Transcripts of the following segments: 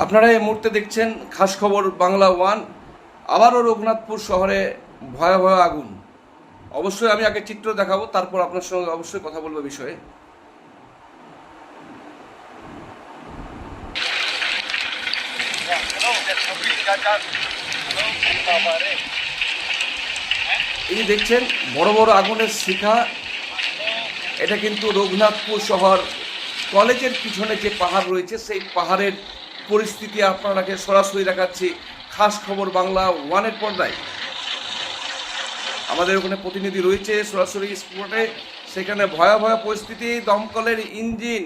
আপনারা এই মুহূর্তে দেখছেন খাস খবর বাংলা ওয়ান, আবারও রঘুনাথপুর শহরে ভয়াবহ আগুন। অবশ্যই আমি আগে চিত্র দেখাবো, তারপর আপনার সঙ্গে অবশ্যই কথা বলব বিষয়ে। এই দেখছেন, বড় বড় আগুনের শিখা, এটা কিন্তু রঘুনাথপুর শহর কলেজের পিছনে যে পাহাড় রয়েছে, সেই পাহাড়ের পরিস্থিতি আপনারাকে সরাসরি দেখাচ্ছি। খাস খবর বাংলা ওয়ানের পর্দায়। আমাদের ওখানে প্রতিনিধি রয়েছে সরাসরি স্পটে। সেখানে ভয়াবহ পরিস্থিতি, দমকলের ইঞ্জিন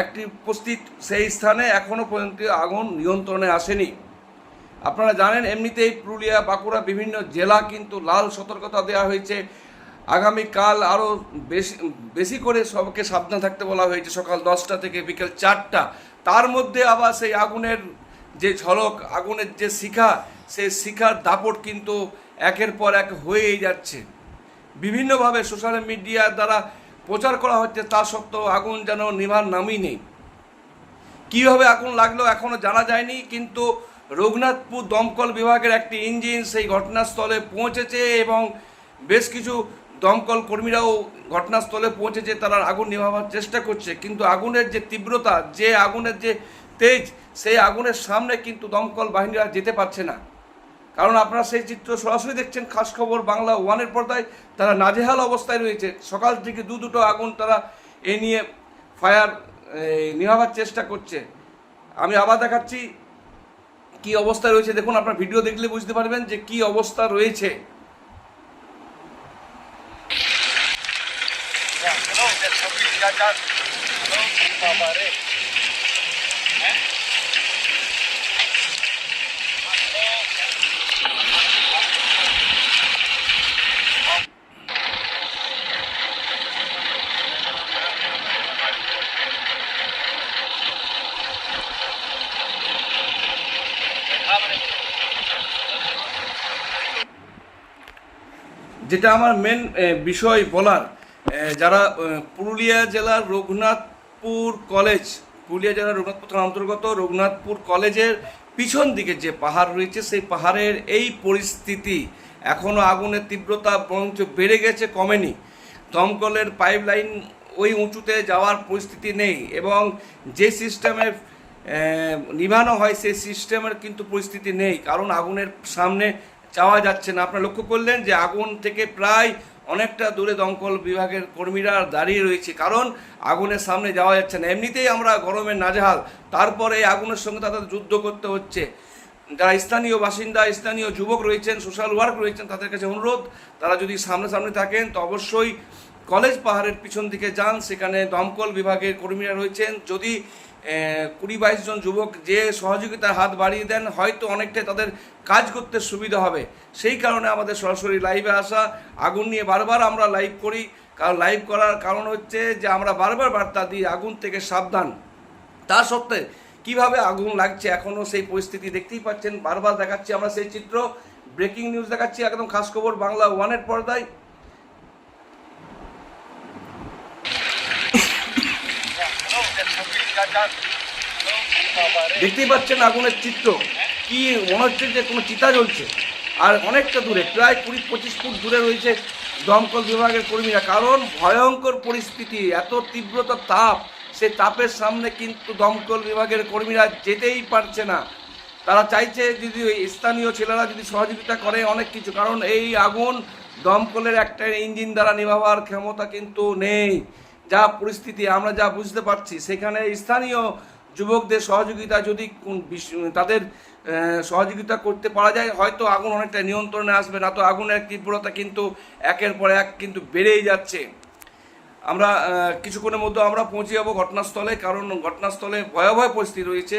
একটি উপস্থিত সেই স্থানে এখনও পর্যন্ত আগুন নিয়ন্ত্রণে আসেনি। আপনারা জানেন, এমনিতেই পুরুলিয়া, বাঁকুড়া বিভিন্ন জেলা কিন্তু লাল সতর্কতা দেওয়া হয়েছে। আগামীকাল আরও বেশি বেশি করে সবকে সাবধান থাকতে বলা হয়েছে। সকাল দশটা থেকে বিকেল চারটা তার মধ্যে আবার সেই আগুনের যে ঝলক, আগুনের যে শিখা, সেই শিখার দাপট কিন্তু একের পর এক হয়েই যাচ্ছে। বিভিন্নভাবে সোশ্যাল মিডিয়ার দ্বারা প্রচার করা হচ্ছে, তা সত্ত্বেও আগুন যেন নিভার নামই নেই। কীভাবে আগুন লাগল এখনও জানা যায়নি, কিন্তু রঘুনাথপুর দমকল বিভাগের একটি ইঞ্জিন সেই ঘটনাস্থলে পৌঁছেছে এবং বেশ কিছু দমকল কর্মীরাও ঘটনাস্থলে পৌঁছেছে তারা আগুন নেভাবার চেষ্টা করছে, কিন্তু আগুনের যে তীব্রতা, যে আগুনের যে তেজ, সেই আগুনের সামনে কিন্তু দমকল বাহিনীরা যেতে পারছে না। কারণ আপনারা সেই চিত্র সরাসরি দেখছেন, খাস খবর বাংলা ওয়ানের পর্দায়, তারা নাজেহাল অবস্থায় রয়েছে। সকাল থেকে দু দুটো আগুন তারা এ নিয়ে ফায়ার নেভাবার চেষ্টা করছে। আমি আবার দেখাচ্ছি কি অবস্থা রয়েছে। দেখুন, আপনার ভিডিও দেখলে বুঝতে পারবেন যে কি অবস্থা রয়েছে। যেটা আমার মেন বিষয় বলার যারা পুরুলিয়া জেলার রঘুনাথপুর কলেজ, পুরুলিয়া জেলার রঘুনাথপুর থানার অন্তর্গত রঘুনাথপুর কলেজের পিছন দিকে যে পাহাড় রয়েছে, সেই পাহাড়ের এই পরিস্থিতি এখনও আগুনের তীব্রতা বরঞ্চ বেড়ে গেছে, কমেনি। দমকলের পাইপ লাইন ওই উঁচুতে যাওয়ার পরিস্থিতি নেই এবং যে সিস্টেমের নিভানো হয় সেই সিস্টেমের কিন্তু পরিস্থিতি নেই, কারণ আগুনের সামনে যাওয়া যাচ্ছে না। আপনারা লক্ষ্য করলেন যে আগুন থেকে প্রায় অনেকটা দূরে দমকল বিভাগের কর্মীরা দাঁড়িয়ে রয়েছে। কারণ আগুনের সামনে যাওয়া যাচ্ছে না। এমনিতেই আমরা গরমের নাজেহাল। তারপরে আগুনের সঙ্গে তাদের যুদ্ধ করতে হচ্ছে। যারা স্থানীয় বাসিন্দা, স্থানীয় যুবক রয়েছেন সোশ্যাল ওয়ার্ক রয়েছেন, তাদের কাছে অনুরোধ, তারা যদি সামনে সামনে থাকেন, তো অবশ্যই কলেজ পাহাড়ের পিছন দিকে যান, সেখানে দমকল বিভাগের কর্মীরা রয়েছেন। যদি কুড়ি বাইশ জন যুবক যে সহযোগিতার হাত বাড়িয়ে দেন, হয়তো অনেকটাই তাদের কাজ করতে সুবিধা হবে। সেই কারণে আমাদের সরাসরি লাইভে আসা, আগুন নিয়ে বারবার আমরা লাইভ করি। কারণ লাইভ করার কারণ হচ্ছে যে, আমরা বারবার বার্তা দিই, আগুন থেকে সাবধান। তা সত্ত্বে কীভাবে আগুন লাগছে এখনও সেই পরিস্থিতি দেখতেই পাচ্ছেন। বারবার দেখাচ্ছি আমরা সেই চিত্র। ব্রেকিং নিউজ দেখাচ্ছি, একদম খাস খবর বাংলা ওয়ানের পর্দায়। দেখতেই পাচ্ছেন আগুনের চিত্র। কি মনে হচ্ছে যে কোনো চিতা জ্বলছে? আর অনেকটা দূরে, প্রায় কুড়ি পঁচিশ ফুট দূরে রয়েছে দমকল বিভাগের কর্মীরা। কারণ ভয়ঙ্কর পরিস্থিতি, এত তীব্রতা তাপ, সে তাপের সামনে কিন্তু দমকল বিভাগের কর্মীরা যেতেই পারছে না। তারা চাইছে যদি ওই স্থানীয় ছেলেরা যদি সহযোগিতা করে অনেক কিছু, কারণ এই আগুন দমকলের একটা ইঞ্জিন দ্বারা নিভাবার ক্ষমতা কিন্তু নেই। যা পরিস্থিতি, আমরা যা বুঝতে পারছি, সেখানে স্থানীয় যুবকদের সহযোগিতা যদি তাদের সহযোগিতা করতে পারা যায়, হয়তো আগুন অনেকটা নিয়ন্ত্রণে আসবে, না তো আগুনের তীব্রতা কিন্তু একের পর এক কিন্তু বেড়েই যাচ্ছে। আমরা কিছুক্ষণের মধ্যে আমরা পৌঁছে যাব ঘটনাস্থলে, কারণ ঘটনাস্থলে ভয়াবহ পরিস্থিতি রয়েছে।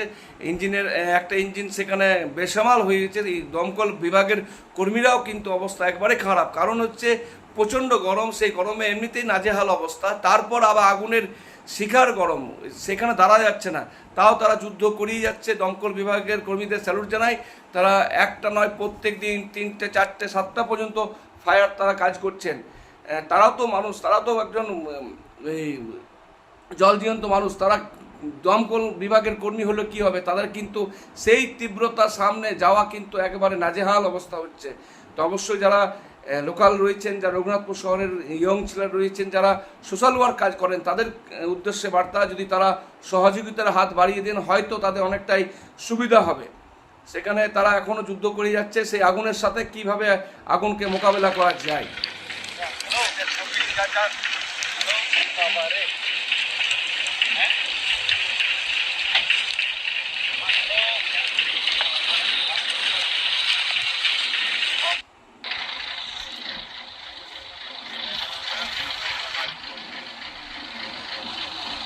ইঞ্জিনের একটা ইঞ্জিন সেখানে বেসামাল হয়ে গেছে। এই দমকল বিভাগের কর্মীরাও কিন্তু অবস্থা একবারে খারাপ। কারণ হচ্ছে প্রচণ্ড গরম, সেই গরমে এমনিতেই নাজেহাল অবস্থা। তারপর আবার আগুনের শিখার গরম, সেখানে দাঁড়া যাচ্ছে না। তাও তারা যুদ্ধ করিয়ে যাচ্ছে, দমকল বিভাগের কর্মীদের স্যালুট জানাই। তারা একটা নয়, প্রত্যেক দিন তিনটে, চারটে, সাতটা পর্যন্ত ফায়ার তারা কাজ করছেন। তারাও তো মানুষ, তারা তো একজন এই জল জীবন্ত মানুষ। তারা দমকল বিভাগের কর্মী হলে কি হবে? তাদের কিন্তু সেই তীব্রতার সামনে যাওয়া কিন্তু একেবারে নাজেহাল অবস্থা হচ্ছে। তো অবশ্যই যারা লোকাল রয়েছেন যারা রঘুনাথপুর শহরের ইয়ং ছেলেরা রয়েছেন যারা সোশ্যাল ওয়ার্ক কাজ করেন তাদের উদ্দেশ্যে বার্তা যদি তারা সহযোগিতার হাত বাড়িয়ে দেন হয়তো তাদের অনেকটাই সুবিধা হবে সেখানে তারা এখনও যুদ্ধ করে যাচ্ছে সেই আগুনের সাথে কীভাবে আগুনকে মোকাবেলা করা যায়